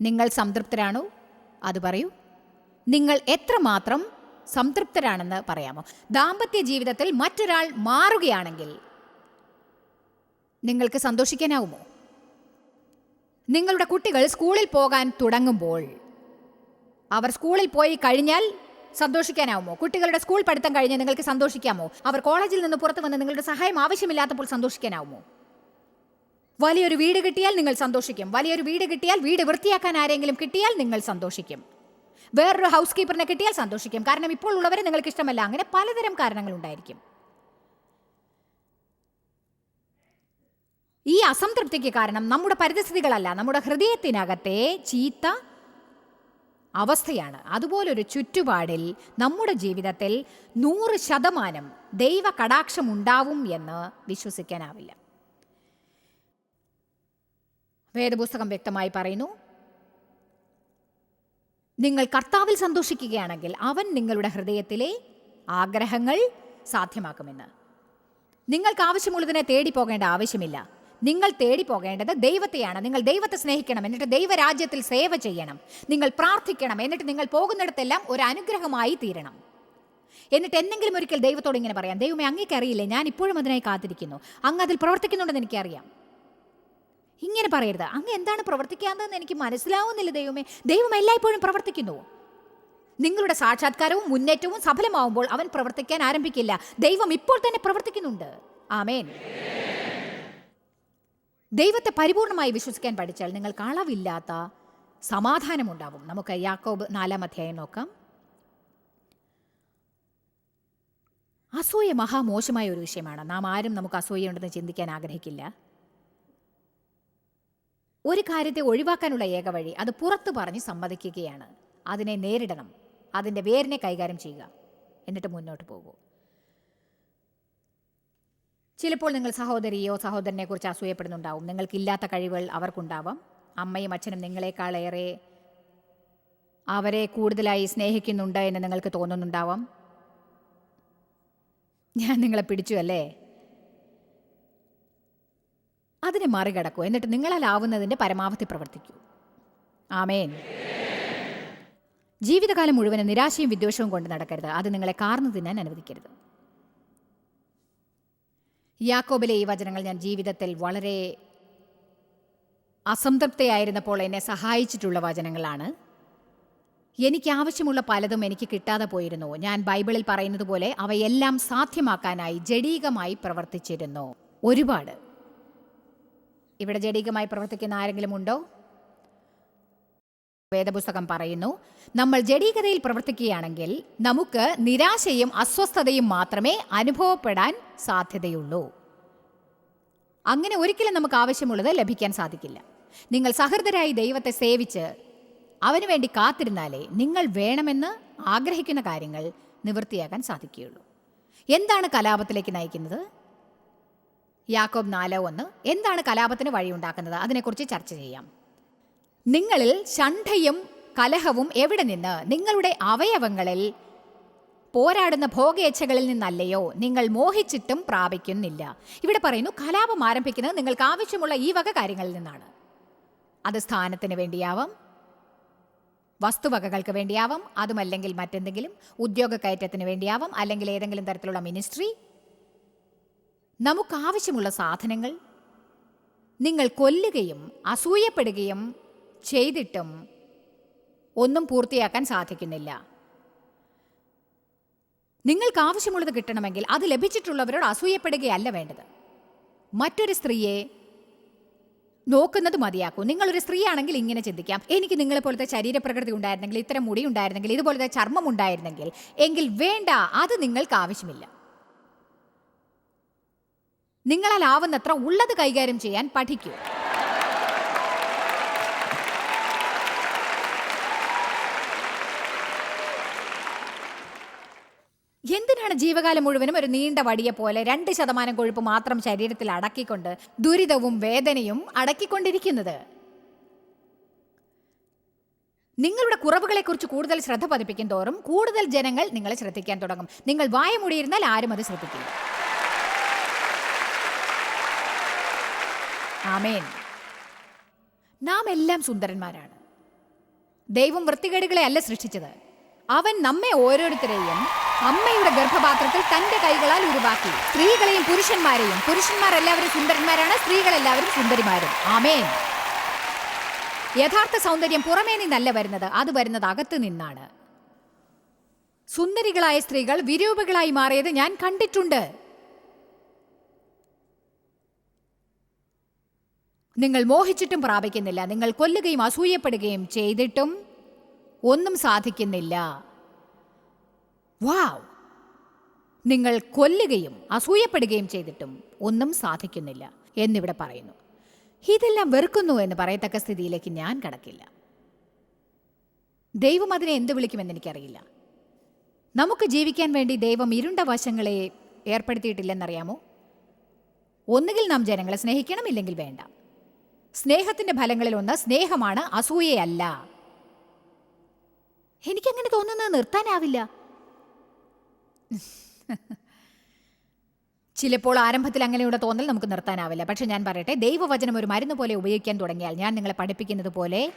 നിങ്ങൾ സംതൃപ്തരാണോ? അത് പറയൂ. നിങ്ങൾ എത്രമാത്രം സംതൃപ്തരാണെന്ന് പറയാമോ? ദാമ്പത്യ ജീവിതത്തിൽ മറ്റൊരാൾ മാറുകയാണെങ്കിൽ നിങ്ങൾക്ക് സന്തോഷിക്കാനാവുമോ? നിങ്ങളുടെ കുട്ടികൾ സ്കൂളിൽ പോകാൻ തുടങ്ങുമ്പോൾ അവർ സ്കൂളിൽ പോയി കഴിഞ്ഞാൽ സന്തോഷിക്കാനാവുമോ? കുട്ടികളുടെ സ്കൂൾ പഠിത്തം കഴിഞ്ഞ് നിങ്ങൾക്ക് സന്തോഷിക്കാമോ? അവർ കോളേജിൽ നിന്ന് പുറത്തു വന്ന് നിങ്ങളുടെ സഹായം ആവശ്യമില്ലാത്തപ്പോൾ സന്തോഷിക്കാനാവുമോ? വലിയൊരു വീട് കിട്ടിയാൽ നിങ്ങൾ സന്തോഷിക്കും. വലിയൊരു വീട് കിട്ടിയാൽ വീട് വൃത്തിയാക്കാൻ ആരെങ്കിലും കിട്ടിയാൽ നിങ്ങൾ സന്തോഷിക്കും. വേറൊരു ഹൗസ് കീപ്പറിനെ കിട്ടിയാൽ സന്തോഷിക്കും. കാരണം ഇപ്പോൾ ഉള്ളവരെ നിങ്ങൾക്ക് ഇഷ്ടമല്ല. അങ്ങനെ പലതരം കാരണങ്ങൾ ഉണ്ടായിരിക്കും. ഈ അസംതൃപ്തിക്ക് കാരണം നമ്മുടെ പരിതസ്ഥിതികളല്ല. നമ്മുടെ ഹൃദയത്തിനകത്തെ ചീത്ത അവസ്ഥയാണ്. അതുപോലൊരു ചുറ്റുപാടിൽ നമ്മുടെ ജീവിതത്തിൽ നൂറ് ശതമാനം ദൈവ കടാക്ഷം ഉണ്ടാവും എന്ന് വിശ്വസിക്കാനാവില്ല. വേദപുസ്തകം വ്യക്തമായി പറയുന്നു നിങ്ങൾ കർത്താവിൽ സന്തോഷിക്കുകയാണെങ്കിൽ അവൻ നിങ്ങളുടെ ഹൃദയത്തിലെ ആഗ്രഹങ്ങൾ സാധ്യമാക്കുമെന്ന്. നിങ്ങൾക്ക് ആവശ്യമുള്ളതിനെ തേടി പോകേണ്ട ആവശ്യമില്ല. നിങ്ങൾ തേടി പോകേണ്ടത് ദൈവത്തെയാണ്. നിങ്ങൾ ദൈവത്തെ സ്നേഹിക്കണം. എന്നിട്ട് ദൈവരാജ്യത്തിൽ സേവ ചെയ്യണം. നിങ്ങൾ പ്രാർത്ഥിക്കണം. എന്നിട്ട് നിങ്ങൾ പോകുന്നിടത്തെല്ലാം ഒരു അനുഗ്രഹമായി തീരണം. എന്നിട്ട് എന്തെങ്കിലും ഒരിക്കൽ ദൈവത്തോട് ഇങ്ങനെ പറയാം ദൈവമേ അങ്ങേക്കറിയില്ലേ ഞാൻ ഇപ്പോഴും അതിനായി കാത്തിരിക്കുന്നു. അങ്ങ് അതിൽ പ്രവർത്തിക്കുന്നുണ്ടെന്ന് എനിക്കറിയാം. ഇങ്ങനെ പറയരുത്. അങ്ങ് എന്താണ് പ്രവർത്തിക്കാത്തതെന്ന് എനിക്ക് മനസ്സിലാവുന്നില്ല ദൈവമേ. ദൈവം എല്ലായ്പ്പോഴും പ്രവർത്തിക്കുന്നു. നിങ്ങളുടെ സാക്ഷാത്കാരവും മുന്നേറ്റവും സഫലമാവുമ്പോൾ അവൻ പ്രവർത്തിക്കാൻ ആരംഭിക്കില്ല. ദൈവം ഇപ്പോൾ തന്നെ പ്രവർത്തിക്കുന്നുണ്ട്. ആമേൻ. ദൈവത്തെ പരിപൂർണമായി വിശ്വസിക്കാൻ പഠിച്ചാൽ നിങ്ങൾക്ക് അളവില്ലാത്ത സമാധാനമുണ്ടാവും. നമുക്ക് യാക്കോബ് നാലാം അധ്യായം നോക്കാം. അസൂയ മഹാമോശമായ ഒരു വിഷയമാണ്. നാം ആരും നമുക്ക് അസൂയ ഉണ്ടെന്ന് ചിന്തിക്കാൻ ആഗ്രഹിക്കില്ല. ഒരു കാര്യത്തെ ഒഴിവാക്കാനുള്ള ഏക വഴി അത് പുറത്തു പറഞ്ഞ് സമ്മതിക്കുകയാണ്. അതിനെ നേരിടണം. അതിന്റെ വേരിനെ കൈകാര്യം ചെയ്യുക. എന്നിട്ട് മുന്നോട്ട് പോകൂ. ചിലപ്പോൾ നിങ്ങൾ സഹോദരിയോ സഹോദരനെ കുറിച്ച് അസൂയപ്പെടുന്നുണ്ടാവും. നിങ്ങൾക്കില്ലാത്ത കഴിവുകൾ അവർക്കുണ്ടാവാം. അമ്മയും അച്ഛനും നിങ്ങളെക്കാളേറെ അവരെ കൂടുതലായി സ്നേഹിക്കുന്നുണ്ട് എന്ന് നിങ്ങൾക്ക് തോന്നുന്നുണ്ടാവാം. ഞാൻ നിങ്ങളെ പിടിച്ചു അല്ലേ? അതിനെ മറികടക്കൂ. എന്നിട്ട് നിങ്ങളാലാവുന്നതിന്റെ പരമാവധി പ്രവർത്തിക്കൂ. ആമേൻ. ജീവിതകാലം മുഴുവൻ നിരാശയും വിദ്വേഷവും കൊണ്ട് നടക്കരുത്. അത് നിങ്ങളെ കാർന്നു തിന്നാൻ അനുവദിക്കരുത്. യാക്കോബിലെ ഈ വചനങ്ങൾ ഞാൻ ജീവിതത്തിൽ വളരെ അസംതൃപ്തയായിരുന്നപ്പോൾ എന്നെ സഹായിച്ചിട്ടുള്ള വചനങ്ങളാണ്. എനിക്ക് ആവശ്യമുള്ള പലതും എനിക്ക് കിട്ടാതെ പോയിരുന്നു. ഞാൻ ബൈബിളിൽ പറയുന്നത് പോലെ അവയെല്ലാം സാധ്യമാക്കാനായി ജഡീകമായി പ്രവർത്തിച്ചിരുന്നു. ഒരുപാട്. ഇവിടെ ജഡീകമായി പ്രവർത്തിക്കുന്ന ആരെങ്കിലും ഉണ്ടോ? വേദപുസ്തകം പറയുന്നു നമ്മൾ ജഡീകതയിൽ പ്രവർത്തിക്കുകയാണെങ്കിൽ നമുക്ക് നിരാശയും അസ്വസ്ഥതയും മാത്രമേ അനുഭവപ്പെടാൻ സാധ്യതയുള്ളൂ. അങ്ങനെ ഒരിക്കലും നമുക്ക് ആവശ്യമുള്ളത് ലഭിക്കാൻ സാധിക്കില്ല. നിങ്ങൾ സഹൃദരായി ദൈവത്തെ സേവിച്ച് അവനു വേണ്ടി കാത്തിരുന്നാലേ നിങ്ങൾ വേണമെന്ന് ആഗ്രഹിക്കുന്ന കാര്യങ്ങൾ നിവൃത്തിയാക്കാൻ സാധിക്കുകയുള്ളൂ. എന്താണ് കലാപത്തിലേക്ക് നയിക്കുന്നത്? യാക്കോബ് നാല് ഒന്ന് എന്താണ് കലാപത്തിന് വഴിയുണ്ടാക്കുന്നത്? അതിനെക്കുറിച്ച് ചർച്ച ചെയ്യാം. നിങ്ങളിൽ ഷണ്ഠയും കലഹവും എവിടെ നിന്ന്? നിങ്ങളുടെ അവയവങ്ങളിൽ പോരാടുന്ന ഭോഗേച്ഛകളിൽ നിന്നല്ലയോ? നിങ്ങൾ മോഹിച്ചിട്ടും പ്രാപിക്കുന്നില്ല. ഇവിടെ പറയുന്നു കലാപം ആരംഭിക്കുന്നത് നിങ്ങൾക്ക് ആവശ്യമുള്ള ഈ വക കാര്യങ്ങളിൽ നിന്നാണ്. അത് സ്ഥാനത്തിന് വേണ്ടിയാവാം വസ്തുവകകൾക്ക് വേണ്ടിയാവാം അതുമല്ലെങ്കിൽ മറ്റെന്തെങ്കിലും ഉദ്യോഗ കയറ്റത്തിന് വേണ്ടിയാവാം അല്ലെങ്കിൽ ഏതെങ്കിലും തരത്തിലുള്ള മിനിസ്ട്രി നമുക്ക് ആവശ്യമുള്ള സാധനങ്ങൾ നിങ്ങൾ കൊല്ലുകയും അസൂയപ്പെടുകയും ചെയ്തിട്ടും ഒന്നും പൂർത്തിയാക്കാൻ സാധിക്കുന്നില്ല. നിങ്ങൾക്ക് ആവശ്യമുള്ളത് കിട്ടണമെങ്കിൽ അത് ലഭിച്ചിട്ടുള്ളവരോട് അസൂയപ്പെടുകയല്ല വേണ്ടത്. മറ്റൊരു സ്ത്രീയെ നോക്കുന്നത് മതിയാക്കൂ. നിങ്ങളൊരു സ്ത്രീയാണെങ്കിൽ ഇങ്ങനെ ചിന്തിക്കാം. എനിക്ക് നിങ്ങളെപ്പോലത്തെ ശരീരപ്രകൃതി ഉണ്ടായിരുന്നെങ്കിൽ ഇത്തരം മുടി ഉണ്ടായിരുന്നെങ്കിൽ ഇതുപോലത്തെ ചർമ്മം ഉണ്ടായിരുന്നെങ്കിൽ എങ്കിൽ വേണ്ട അത് നിങ്ങൾക്ക് ആവശ്യമില്ല നിങ്ങളാൽ ആവുന്നത്ര ഉള്ളത് കൈകാര്യം ചെയ്യാൻ പഠിക്കൂ. എന്തിനാണ് ജീവകാലം മുഴുവനും ഒരു നീണ്ട വടിയെ പോലെ രണ്ട് ശതമാനം കൊഴുപ്പ് മാത്രം ശരീരത്തിൽ അടക്കിക്കൊണ്ട് ദുരിതവും വേദനയും അടക്കിക്കൊണ്ടിരിക്കുന്നത്? നിങ്ങളുടെ കുറവുകളെക്കുറിച്ച് കൂടുതൽ ശ്രദ്ധ പതിപ്പിക്കും തോറും കൂടുതൽ ജനങ്ങൾ നിങ്ങളെ ശ്രദ്ധിക്കാൻ തുടങ്ങും. നിങ്ങൾ വായ മുടിയിരുന്നാൽ ആരും അത് ശ്രദ്ധിക്കില്ല. ആമേൻ. നാം എല്ലാം സുന്ദരന്മാരാണ്. ദൈവം വൃത്തികേടുകളെ അല്ല സൃഷ്ടിച്ചത്. അവൻ നമ്മെ ഓരോരുത്തരെയും അമ്മയുടെ ഗർഭപാത്രത്തിൽ തന്റെ കൈകളാൽ ഉരുവാക്കി സ്ത്രീകളെയും പുരുഷന്മാരെയും പുരുഷന്മാർ എല്ലാവരും സുന്ദരന്മാരാണ് സ്ത്രീകൾ എല്ലാവരും സുന്ദരിമാരും. ആമേൻ. യഥാർത്ഥ സൗന്ദര്യം പുറമേ നിന്നല്ല വരുന്നത് അത് വരുന്നത് അകത്ത് നിന്നാണ്. സുന്ദരികളായ സ്ത്രീകൾ വിരൂപകളായി മാറിയത് ഞാൻ കണ്ടിട്ടുണ്ട്. നിങ്ങൾ മോഹിച്ചിട്ടും പ്രാപിക്കുന്നില്ല. നിങ്ങൾ കൊല്ലുകയും അസൂയപ്പെടുകയും ചെയ്തിട്ടും ഒന്നും സാധിക്കുന്നില്ല. വാവ്. നിങ്ങൾ കൊല്ലുകയും അസൂയപ്പെടുകയും ചെയ്തിട്ടും ഒന്നും സാധിക്കുന്നില്ല എന്നിവിടെ പറയുന്നു. ഇതെല്ലാം വെറുക്കുന്നു എന്ന് പറയത്തക്ക സ്ഥിതിയിലേക്ക് ഞാൻ കടക്കില്ല. ദൈവം അതിനെ എന്ത് വിളിക്കുമെന്ന് എനിക്കറിയില്ല. നമുക്ക് ജീവിക്കാൻ വേണ്ടി ദൈവം ഇരുണ്ട വശങ്ങളെ ഏർപ്പെടുത്തിയിട്ടില്ലെന്നറിയാമോ? ഒന്നുകിൽ നാം ജനങ്ങളെ സ്നേഹിക്കണം ഇല്ലെങ്കിൽ വേണ്ട. സ്നേഹത്തിന്റെ ഫലങ്ങളിൽ ഒന്ന് സ്നേഹമാണ് അസൂയയല്ല. എനിക്കങ്ങനെ തോന്നുന്നത് നിർത്താനാവില്ല. ചിലപ്പോൾ ആരംഭത്തിൽ അങ്ങനെയുള്ള തോന്നൽ നമുക്ക് നിർത്താനാവില്ല. പക്ഷെ ഞാൻ പറയട്ടെ ദൈവവചനം ഒരു മരുന്ന് പോലെ ഉപയോഗിക്കാൻ തുടങ്ങിയാൽ ഞാൻ നിങ്ങളെ പഠിപ്പിക്കുന്നത് പോലെ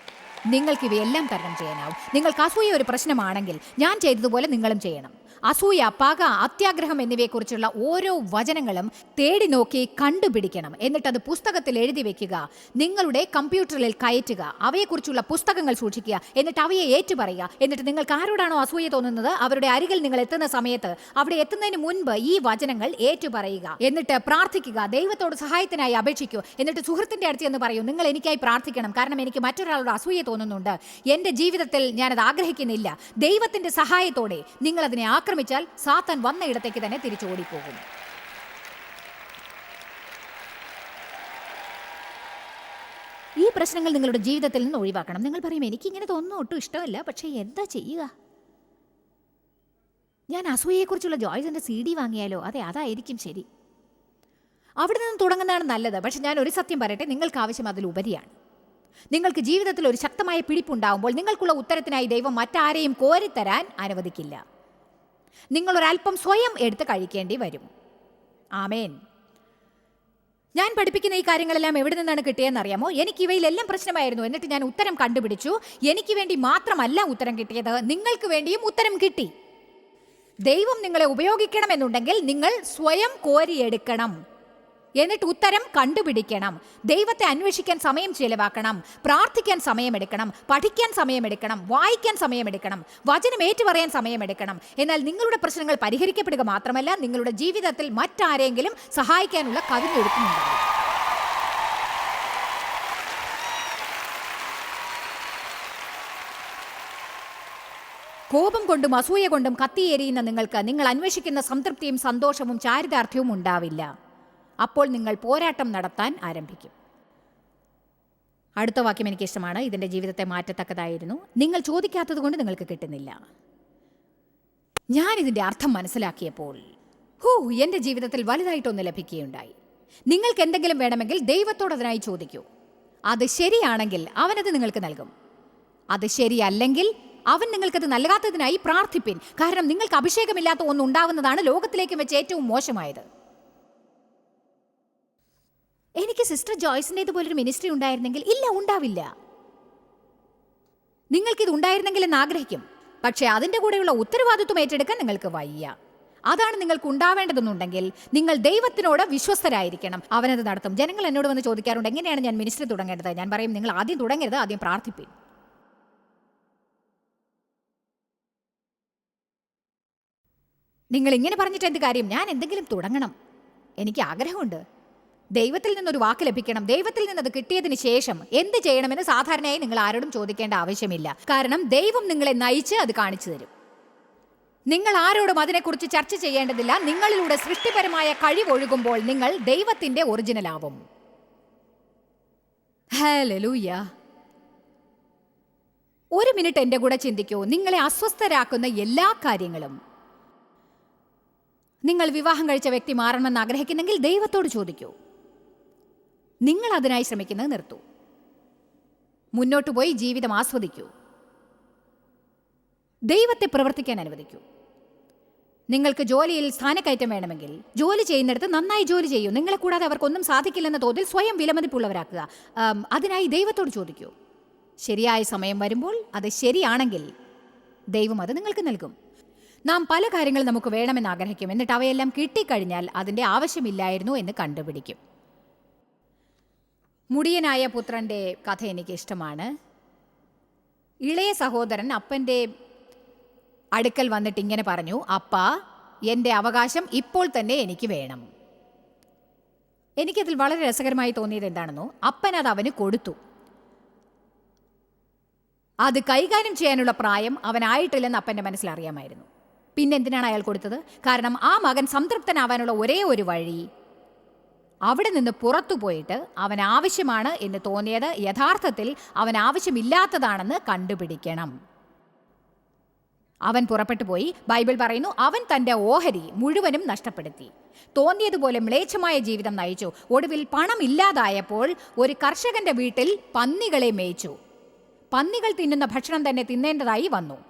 നിങ്ങൾക്ക് ഇവയെല്ലാം തരണം ചെയ്യാനാവും. നിങ്ങൾക്ക് അസൂയ ഒരു പ്രശ്നമാണെങ്കിൽ ഞാൻ ചെയ്തതുപോലെ നിങ്ങളും ചെയ്യണം. അസൂയ പക അത്യാഗ്രഹം എന്നിവയെക്കുറിച്ചുള്ള ഓരോ വചനങ്ങളും തേടി നോക്കി കണ്ടുപിടിക്കണം. എന്നിട്ട് അത് പുസ്തകത്തിൽ എഴുതി വെക്കുക. നിങ്ങളുടെ കമ്പ്യൂട്ടറിൽ കയറ്റുക. അവയെക്കുറിച്ചുള്ള പുസ്തകങ്ങൾ സൂക്ഷിക്കുക. എന്നിട്ട് അവയെ ഏറ്റുപറയുക. എന്നിട്ട് നിങ്ങൾക്ക് ആരോടാണോ അസൂയ തോന്നുന്നത് അവരുടെ അരികിൽ നിങ്ങൾ എത്തുന്ന സമയത്ത് അവിടെ എത്തുന്നതിന് മുൻപ് ഈ വചനങ്ങൾ ഏറ്റുപറയുക. എന്നിട്ട് പ്രാർത്ഥിക്കുക. ദൈവത്തോട് സഹായത്തിനായി അപേക്ഷിക്കൂ. എന്നിട്ട് സുഹൃത്തിന്റെ അടുത്ത് എന്ന് പറയൂ നിങ്ങൾ എനിക്കായി പ്രാർത്ഥിക്കണം. കാരണം എനിക്ക് മറ്റൊരാളോട് അസൂയ തോന്നുന്നുണ്ട്. എന്റെ ജീവിതത്തിൽ ഞാനത് ആഗ്രഹിക്കുന്നില്ല. ദൈവത്തിന്റെ സഹായത്തോടെ നിങ്ങൾ അതിനെ ആക്രമിച്ചാൽ സാത്തൻ വന്ന ഇടത്തേക്ക് തന്നെ തിരിച്ചോടിപ്പോകും ഈ പ്രശ്നങ്ങൾ നിങ്ങളുടെ ജീവിതത്തിൽ നിന്ന് ഒഴിവാക്കണം. നിങ്ങൾ പറയും എനിക്ക് ഇങ്ങനെ തോന്നുന്നു ഒട്ടും ഇഷ്ടമല്ല പക്ഷേ എന്താ ചെയ്യുക? ഞാൻ അസൂയയെക്കുറിച്ചുള്ള ജോയ്സിന്റെ സി ഡി വാങ്ങിയാലോ? അതെ അതായിരിക്കും ശരി. അവിടെ നിന്ന് തുടങ്ങുന്നതാണ് നല്ലത്. പക്ഷെ ഞാൻ ഒരു സത്യം പറയട്ടെ നിങ്ങൾക്ക് ആവശ്യം അതിലുപരിയാണ്. നിങ്ങൾക്ക് ജീവിതത്തിൽ ഒരു ശക്തമായ പിടിപ്പുണ്ടാവുമ്പോൾ നിങ്ങൾക്കുള്ള ഉത്തരത്തിനായി ദൈവം മറ്റാരെയും കോരിത്തരാൻ അനുവദിക്കില്ല. നിങ്ങൾ ഒരല്പം സ്വയം എടുത്ത് കഴിക്കേണ്ടി വരും. ആമേൻ. ഞാൻ പഠിപ്പിക്കുന്ന ഈ കാര്യങ്ങളെല്ലാം എവിടെ നിന്നാണ് കിട്ടിയതെന്ന് അറിയാമോ എനിക്ക് ഇവയിലെല്ലാം പ്രശ്നമായിരുന്നു. എന്നിട്ട് ഞാൻ ഉത്തരം കണ്ടുപിടിച്ചു. എനിക്ക് വേണ്ടി മാത്രമല്ല ഉത്തരം കിട്ടിയത്. നിങ്ങൾക്ക് വേണ്ടിയും ഉത്തരം കിട്ടി. ദൈവം നിങ്ങളെ ഉപയോഗിക്കണമെന്നുണ്ടെങ്കിൽ നിങ്ങൾ സ്വയം കോരിയെടുക്കണം. എന്നിട്ട് ഉത്തരം കണ്ടുപിടിക്കണം. ദൈവത്തെ അന്വേഷിക്കാൻ സമയം ചിലവാക്കണം. പ്രാർത്ഥിക്കാൻ സമയമെടുക്കണം. പഠിക്കാൻ സമയമെടുക്കണം. വായിക്കാൻ സമയമെടുക്കണം. വചനം ഏറ്റുപറയാൻ സമയമെടുക്കണം. എന്നാൽ നിങ്ങളുടെ പ്രശ്നങ്ങൾ പരിഹരിക്കപ്പെടുക മാത്രമല്ല നിങ്ങളുടെ ജീവിതത്തിൽ മറ്റാരെങ്കിലും സഹായിക്കാനുള്ള കവിഞ്ഞൊഴുക്കുന്നുണ്ടാകും കോപം കൊണ്ടും അസൂയ കൊണ്ടും കത്തിയേരിയുന്ന നിങ്ങൾക്ക് നിങ്ങൾ അന്വേഷിക്കുന്ന സംതൃപ്തിയും സന്തോഷവും ചാരിതാർത്ഥ്യവും ഉണ്ടാവില്ല. അപ്പോൾ നിങ്ങൾ പോരാട്ടം നടത്താൻ ആരംഭിക്കും. അടുത്ത വാക്യം എനിക്ക് ഇഷ്ടമാണ് ഇതിന്റെ ജീവിതത്തെ മാറ്റത്തക്കതായിരുന്നു. നിങ്ങൾ ചോദിക്കാത്തത് കൊണ്ട് നിങ്ങൾക്ക് കിട്ടുന്നില്ല. ഞാൻ ഇതിന്റെ അർത്ഥം മനസ്സിലാക്കിയപ്പോൾ ഹൂ എന്റെ ജീവിതത്തിൽ വലുതായിട്ടൊന്ന് ലഭിക്കുകയുണ്ടായി. നിങ്ങൾക്ക് എന്തെങ്കിലും വേണമെങ്കിൽ ദൈവത്തോടതിനായി ചോദിക്കൂ. അത് ശരിയാണെങ്കിൽ അവനത് നിങ്ങൾക്ക് നൽകും. അത് ശരിയല്ലെങ്കിൽ അവൻ നിങ്ങൾക്കത് നൽകാത്തതിനായി പ്രാർത്ഥിപ്പിൻ. കാരണം നിങ്ങൾക്ക് അഭിഷേകമില്ലാത്ത ഒന്നുണ്ടാവുന്നതാണ് ലോകത്തിലേക്ക് വെച്ച് ഏറ്റവും മോശമായത്. എനിക്ക് സിസ്റ്റർ ജോയ്സിന്റെ ഇതുപോലൊരു മിനിസ്ട്രി ഉണ്ടായിരുന്നെങ്കിൽ ഇല്ല ഉണ്ടാവില്ല. നിങ്ങൾക്കിത് ഉണ്ടായിരുന്നെങ്കിൽ എന്ന് ആഗ്രഹിക്കും. പക്ഷേ അതിന്റെ കൂടെയുള്ള ഉത്തരവാദിത്വം ഏറ്റെടുക്കാൻ നിങ്ങൾക്ക് വയ്യ. അതാണ് നിങ്ങൾക്ക് ഉണ്ടാവേണ്ടതെന്നുണ്ടെങ്കിൽ നിങ്ങൾ ദൈവത്തിനോട് വിശ്വസ്തരായിരിക്കണം. അവനത് നടത്തും. ജനങ്ങൾ എന്നോട് വന്ന് ചോദിക്കാറുണ്ട് എങ്ങനെയാണ് ഞാൻ മിനിസ്ട്രി തുടങ്ങേണ്ടത്? ഞാൻ പറയും നിങ്ങൾ ആദ്യം തുടങ്ങരുത് ആദ്യം പ്രാർത്ഥിപ്പിൻ. നിങ്ങൾ ഇങ്ങനെ പറഞ്ഞിട്ട് എന്ത് കാര്യം? ഞാൻ എന്തെങ്കിലും തുടങ്ങണം. എനിക്ക് ആഗ്രഹമുണ്ട്. ദൈവത്തിൽ നിന്നൊരു വാക്ക് ലഭിക്കണം. ദൈവത്തിൽ നിന്ന് അത് കിട്ടിയതിന് ശേഷം എന്ത് ചെയ്യണമെന്ന് സാധാരണയായി നിങ്ങൾ ആരോടും ചോദിക്കേണ്ട ആവശ്യമില്ല. കാരണം ദൈവം നിങ്ങളെ നയിച്ച് അത് കാണിച്ചു തരും. നിങ്ങൾ ആരോടും അതിനെക്കുറിച്ച് ചർച്ച ചെയ്യേണ്ടതില്ല. നിങ്ങളിലൂടെ സൃഷ്ടിപരമായ കഴിവൊഴുകുമ്പോൾ നിങ്ങൾ ദൈവത്തിന്റെ ഒറിജിനലാവും ഹല്ലേലൂയ ഒരു മിനിറ്റ് എന്റെ കൂടെ ചിന്തിക്കൂ. നിങ്ങളെ അസ്വസ്ഥരാക്കുന്ന എല്ലാ കാര്യങ്ങളും. നിങ്ങൾ വിവാഹം കഴിച്ച വ്യക്തി മാറണമെന്ന് ആഗ്രഹിക്കുന്നെങ്കിൽ ദൈവത്തോട് ചോദിക്കൂ. നിങ്ങൾ അതിനായി ശ്രമിക്കുന്നത് നിർത്തൂ. മുന്നോട്ട് പോയി ജീവിതം ആസ്വദിക്കൂ. ദൈവത്തെ പ്രവർത്തിക്കാൻ അനുവദിക്കൂ. നിങ്ങൾക്ക് ജോലിയിൽ സ്ഥാനക്കയറ്റം വേണമെങ്കിൽ ജോലി ചെയ്യുന്നിടത്ത് നന്നായി ജോലി ചെയ്യൂ. നിങ്ങളെ കൂടാതെ അവർക്കൊന്നും സാധിക്കില്ലെന്ന തോതിൽ സ്വയം വിലമതിപ്പുള്ളവരാക്കുക. അതിനായി ദൈവത്തോട് ചോദിക്കൂ. ശരിയായ സമയം വരുമ്പോൾ അത് ശരിയാണെങ്കിൽ ദൈവം അത് നിങ്ങൾക്ക് നൽകും. നാം പല കാര്യങ്ങൾ നമുക്ക് വേണമെന്ന് ആഗ്രഹിക്കും. എന്നിട്ട് അവയെല്ലാം കിട്ടിക്കഴിഞ്ഞാൽ അതിന്റെ ആവശ്യമില്ലായിരുന്നു എന്ന് കണ്ടുപിടിക്കും. മുടിയനായ പുത്രന്റെ കഥ എനിക്ക് ഇഷ്ടമാണ് ഇളയ സഹോദരൻ അപ്പന്റെ അടുക്കൽ വന്നിട്ട് ഇങ്ങനെ പറഞ്ഞു അപ്പ എന്റെ അവകാശം ഇപ്പോൾ തന്നെ എനിക്ക് വേണം. എനിക്കതിൽ വളരെ രസകരമായി തോന്നിയത് എന്താണെന്നോ അപ്പൻ അത് അവന് കൊടുത്തു. അത് കൈകാര്യം ചെയ്യാനുള്ള പ്രായം അവനായിട്ടില്ലെന്ന് അപ്പന്റെ മനസ്സിലറിയാമായിരുന്നു പിന്നെന്തിനാണ് അയാൾ കൊടുത്തത്? കാരണം ആ മകൻ സംതൃപ്തനാവാനുള്ള ഒരേ ഒരു വഴി അവിടെ നിന്ന് പുറത്തു പോയിട്ട് അവൻ ആവശ്യമാണ് എന്ന് തോന്നിയത്. യഥാർത്ഥത്തിൽ അവൻ ആവശ്യമില്ലാത്തതാണെന്ന് കണ്ടുപിടിക്കണം. അവൻ പുറപ്പെട്ടു പോയി. ബൈബിൾ പറയുന്നു അവൻ തന്റെ ഓഹരി മുഴുവനും നഷ്ടപ്പെടുത്തി. തോന്നിയതുപോലെ മ്ലേച്ഛമായ ജീവിതം നയിച്ചു. ഒടുവിൽ പണം ഇല്ലാതായപ്പോൾ ഒരു കർഷകന്റെ വീട്ടിൽ പന്നികളെ മേയിച്ചു. പന്നികൾ തിന്നുന്ന ഭക്ഷണം തന്നെ തിന്നേണ്ടതായി വന്നു.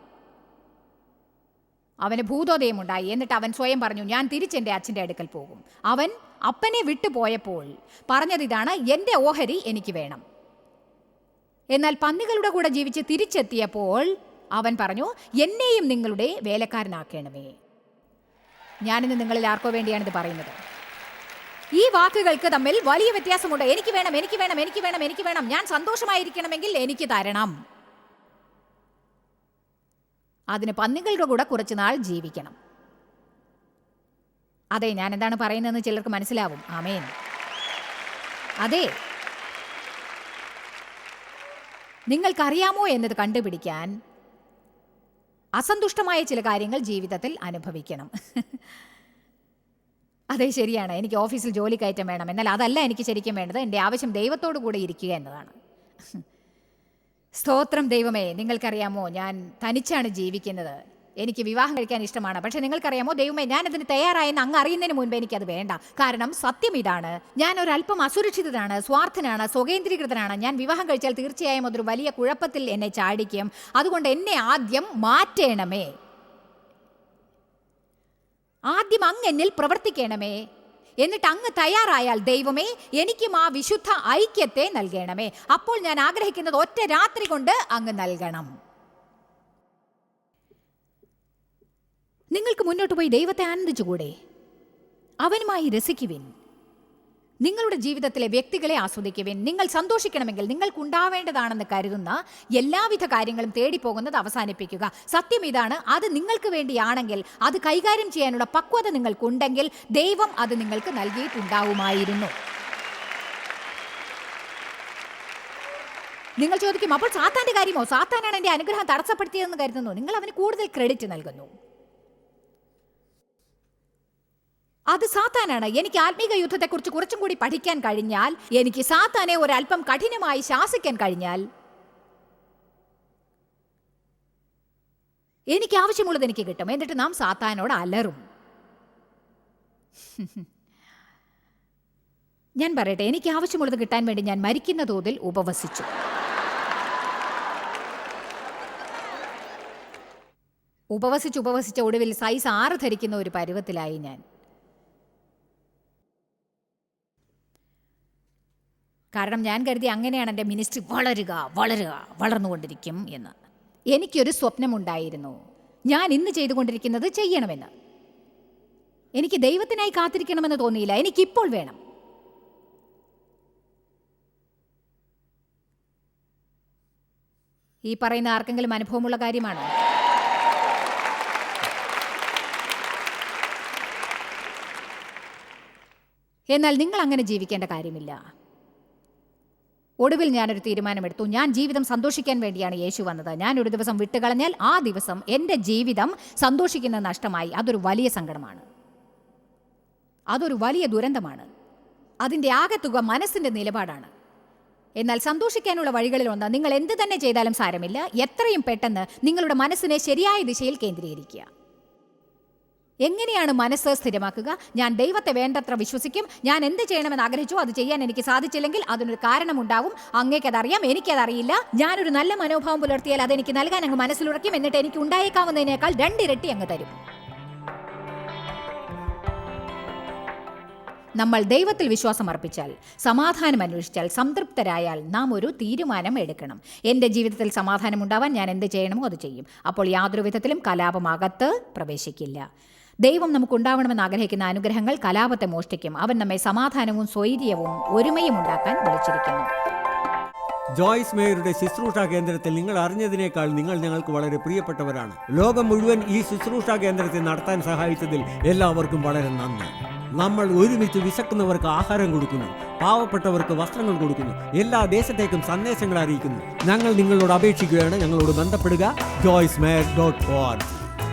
അവന് ഭൂതോദയമുണ്ടായി. എന്നിട്ട് അവൻ സ്വയം പറഞ്ഞു ഞാൻ തിരിച്ചെന്റെ അച്ഛന്റെ അടുക്കൽ പോകും. അവൻ അപ്പനെ വിട്ടുപോയപ്പോൾ പറഞ്ഞത് ഇതാണ് എന്റെ ഓഹരി എനിക്ക് വേണം. എന്നാൽ പന്നികളുടെ കൂടെ ജീവിച്ച് തിരിച്ചെത്തിയപ്പോൾ അവൻ പറഞ്ഞു എന്നെയും നിങ്ങളുടെ വേലക്കാരനാക്കണമേ. ഞാനിന്ന് നിങ്ങളിൽ ആർക്കോ വേണ്ടിയാണിത് പറയുന്നത്. ഈ വാക്കുകൾക്ക് തമ്മിൽ വലിയ വ്യത്യാസമുണ്ട്. എനിക്ക് വേണം എനിക്ക് വേണം എനിക്ക് വേണം എനിക്ക് വേണം. ഞാൻ സന്തോഷമായിരിക്കണമെങ്കിൽ എനിക്ക് തരണം. അതിന് പന്നികളുടെ കൂടെ കുറച്ചുനാൾ ജീവിക്കണം. അതെ ഞാൻ എന്താണ് പറയുന്നതെന്ന് ചിലർക്ക് മനസ്സിലാവും. ആമേൻ. അതെ. നിങ്ങൾക്കറിയാമോ എന്നത് കണ്ടുപിടിക്കാൻ അസന്തുഷ്ടമായ ചില കാര്യങ്ങൾ ജീവിതത്തിൽ അനുഭവിക്കണം. അതെ ശരിയാണ്. എനിക്ക് ഓഫീസിൽ ജോലി കയറ്റം വേണം. എന്നാൽ അതല്ല എനിക്ക് ശരിക്കും വേണ്ടത്. എന്റെ ആവശ്യം ദൈവത്തോടു കൂടെ ഇരിക്കുക എന്നതാണ്. സ്തോത്രം ദൈവമേ നിങ്ങൾക്കറിയാമോ ഞാൻ തനിച്ചാണ് ജീവിക്കുന്നത്. എനിക്ക് വിവാഹം കഴിക്കാൻ ഇഷ്ടമാണ്. പക്ഷെ നിങ്ങൾക്കറിയാമോ ദൈവമേ ഞാൻ അതിന് തയ്യാറായെന്ന് അങ്ങ് അറിയുന്നതിന് മുൻപ് അത് വേണ്ട. കാരണം സത്യം ഇതാണ്. ഞാൻ ഒരല്പം അസുരക്ഷിതനാണ് സ്വാർത്ഥനാണ് സ്വകേന്ദ്രീകൃതനാണ്. ഞാൻ വിവാഹം കഴിച്ചാൽ തീർച്ചയായും അതൊരു വലിയ കുഴപ്പത്തിൽ എന്നെ ചാടിക്കും. അതുകൊണ്ട് എന്നെ ആദ്യം മാറ്റേണമേ. ആദ്യം അങ്ങ് എന്നിൽ പ്രവർത്തിക്കണമേ. എന്നിട്ട് അങ്ങ് തയ്യാറായാൽ ദൈവമേ എനിക്കും ആ വിശുദ്ധ ഐക്യത്തെ നൽകണമേ. അപ്പോൾ ഞാൻ ആഗ്രഹിക്കുന്നത് ഒറ്റ രാത്രി കൊണ്ട് അങ്ങ് നൽകണം. നിങ്ങൾക്ക് മുന്നോട്ട് പോയി ദൈവത്തെ ആനന്ദിച്ചുകൂടെ? അവനുമായി രസിക്കുവിൻ. നിങ്ങളുടെ ജീവിതത്തിലെ വ്യക്തികളെ ആസ്വദിക്കുവിൻ. നിങ്ങൾ സന്തോഷിക്കണമെങ്കിൽ നിങ്ങൾക്കുണ്ടാവേണ്ടതാണെന്ന് കരുതുന്ന എല്ലാവിധ കാര്യങ്ങളും തേടിപ്പോകുന്നത് അവസാനിപ്പിക്കുക. സത്യം ഇതാണ് അത് നിങ്ങൾക്ക് വേണ്ടിയാണെങ്കിൽ അത് കൈകാര്യം ചെയ്യാനുള്ള പക്വത നിങ്ങൾക്കുണ്ടെങ്കിൽ ദൈവം അത് നിങ്ങൾക്ക് നൽകിയിട്ടുണ്ടാവുമായിരുന്നു. നിങ്ങൾ ചോദിക്കും അപ്പോൾ സാത്താന്റെ കാര്യമോ? സാത്താനാണ് എന്റെ അനുഗ്രഹം തടസ്സപ്പെടുത്തിയതെന്ന് കരുതുന്നു. നിങ്ങൾ അവന് കൂടുതൽ ക്രെഡിറ്റ് നൽകുന്നു. അത് സാത്താനാണ്. എനിക്ക് ആത്മീക യുദ്ധത്തെക്കുറിച്ച് കുറച്ചും കൂടി പഠിക്കാൻ കഴിഞ്ഞാൽ എനിക്ക് സാത്താനെ ഒരല്പം കഠിനമായി ശാസിക്കാൻ കഴിഞ്ഞാൽ എനിക്ക് ആവശ്യമുള്ളത് എനിക്ക് കിട്ടും. എന്നിട്ട് നാം സാത്താനോട് അലറും. ഞാൻ പറയട്ടെ എനിക്ക് ആവശ്യമുള്ളത് കിട്ടാൻ വേണ്ടി ഞാൻ മരിക്കുന്ന തോതിൽ ഉപവസിച്ചു. ഉപവസിച്ച് ഉപവസിച്ച ഒടുവിൽ സൈസ് ആറ് ധരിക്കുന്ന ഒരു പരുവത്തിലായി ഞാൻ. കാരണം ഞാൻ കരുതി അങ്ങനെയാണ് എന്റെ മിനിസ്ട്രി വളരുക വളരുക വളർന്നുകൊണ്ടിരിക്കും എന്ന്. എനിക്കൊരു സ്വപ്നമുണ്ടായിരുന്നു. ഞാൻ ഇന്ന് ചെയ്തുകൊണ്ടിരിക്കുന്നത് ചെയ്യണമെന്ന്. എനിക്ക് ദൈവത്തിനായി കാത്തിരിക്കണമെന്ന് തോന്നിയില്ല. എനിക്കിപ്പോൾ വേണം. ഈ പറയുന്ന ആർക്കെങ്കിലും അനുഭവമുള്ള കാര്യമാണ്? എന്നാൽ നിങ്ങൾ അങ്ങനെ ജീവിക്കേണ്ട കാര്യമില്ല. ഒടുവിൽ ഞാനൊരു തീരുമാനമെടുത്തു. ഞാൻ ജീവിതം സന്തോഷിക്കാൻ വേണ്ടിയാണ് യേശു വന്നത്. ഞാൻ ഒരു ദിവസം വിട്ടുകളഞ്ഞാൽ ആ ദിവസം എന്റെ ജീവിതം സന്തോഷിക്കുന്ന നഷ്ടമായി. അതൊരു വലിയ സങ്കടമാണ്. അതൊരു വലിയ ദുരന്തമാണ്. അതിന്റെ ആകെത്തുക മനസ്സിന്റെ നിലപാടാണ്. എന്നാൽ സന്തോഷിക്കാനുള്ള വഴികളിലൊന്ന് നിങ്ങൾ എന്ത് തന്നെ ചെയ്താലും സാരമില്ല. എത്രയും പെട്ടെന്ന് നിങ്ങളുടെ മനസ്സിനെ ശരിയായ ദിശയിൽ കേന്ദ്രീകരിക്കുക. എങ്ങനെയാണ് മനസ്സ് സ്ഥിരമാക്കുക? ഞാൻ ദൈവത്തെ വേണ്ടത്ര വിശ്വസിക്കും. ഞാൻ എന്ത് ചെയ്യണമെന്ന് ആഗ്രഹിച്ചു അത് ചെയ്യാൻ എനിക്ക് സാധിച്ചില്ലെങ്കിൽ അതിനൊരു കാരണമുണ്ടാവും. അങ്ങേക്കതറിയാം എനിക്കതറിയില്ല. ഞാനൊരു നല്ല മനോഭാവം പുലർത്തിയാൽ അതെനിക്ക് നൽകാൻ അങ്ങ് മനസ്സിലുറക്കും എന്നിട്ട് എനിക്ക് ഉണ്ടായേക്കാവുന്നതിനേക്കാൾ രണ്ടിരട്ടി അങ്ങ് തരും. നമ്മൾ ദൈവത്തിൽ വിശ്വാസം അർപ്പിച്ചാൽ സമാധാനം അന്വേഷിച്ചാൽ സംതൃപ്തരായാൽ നാം ഒരു തീരുമാനം എടുക്കണം. എന്റെ ജീവിതത്തിൽ സമാധാനം ഉണ്ടാവാൻ ഞാൻ എന്ത് ചെയ്യണമോ അത് ചെയ്യും. അപ്പോൾ യാതൊരു വിധത്തിലും പ്രവേശിക്കില്ല. ദൈവം നമുക്കുണ്ടാവണമെന്ന് ആഗ്രഹിക്കുന്ന അനുഗ്രഹങ്ങൾ കലാപത്തെ മോഷ്ടിക്കും. അവൻ നമ്മെ സമാധാനവും സ്വൈര്യവും ഒരുമയും ഉണ്ടാക്കാൻ വിളിച്ചിരിക്കുന്നു. ജോയ്സ് മേയറുടെ ശുശ്രൂഷ കേന്ദ്രത്തിൽ നിങ്ങൾ അറിഞ്ഞതിനേക്കാൾ നിങ്ങൾ ഞങ്ങൾക്ക് വളരെ പ്രിയപ്പെട്ടവരാണ്. ലോകം മുഴുവൻ ഈ ശുശ്രൂഷ കേന്ദ്രത്തെ നടത്താൻ സഹായിച്ചതിൽ എല്ലാവർക്കും വളരെ നന്ദി. നമ്മൾ ഒരുമിച്ച് വിശക്കുന്നവർക്ക് ആഹാരം കൊടുക്കുന്നു പാവപ്പെട്ടവർക്ക് വസ്ത്രങ്ങൾ കൊടുക്കുന്നു എല്ലാ ദേശത്തേക്കും സന്ദേശങ്ങൾ അറിയിക്കുന്നു. ഞങ്ങൾ നിങ്ങളോട് അപേക്ഷിക്കുകയാണ് ഞങ്ങളോട് ബന്ധപ്പെടുക. Joyce Meyer dot org.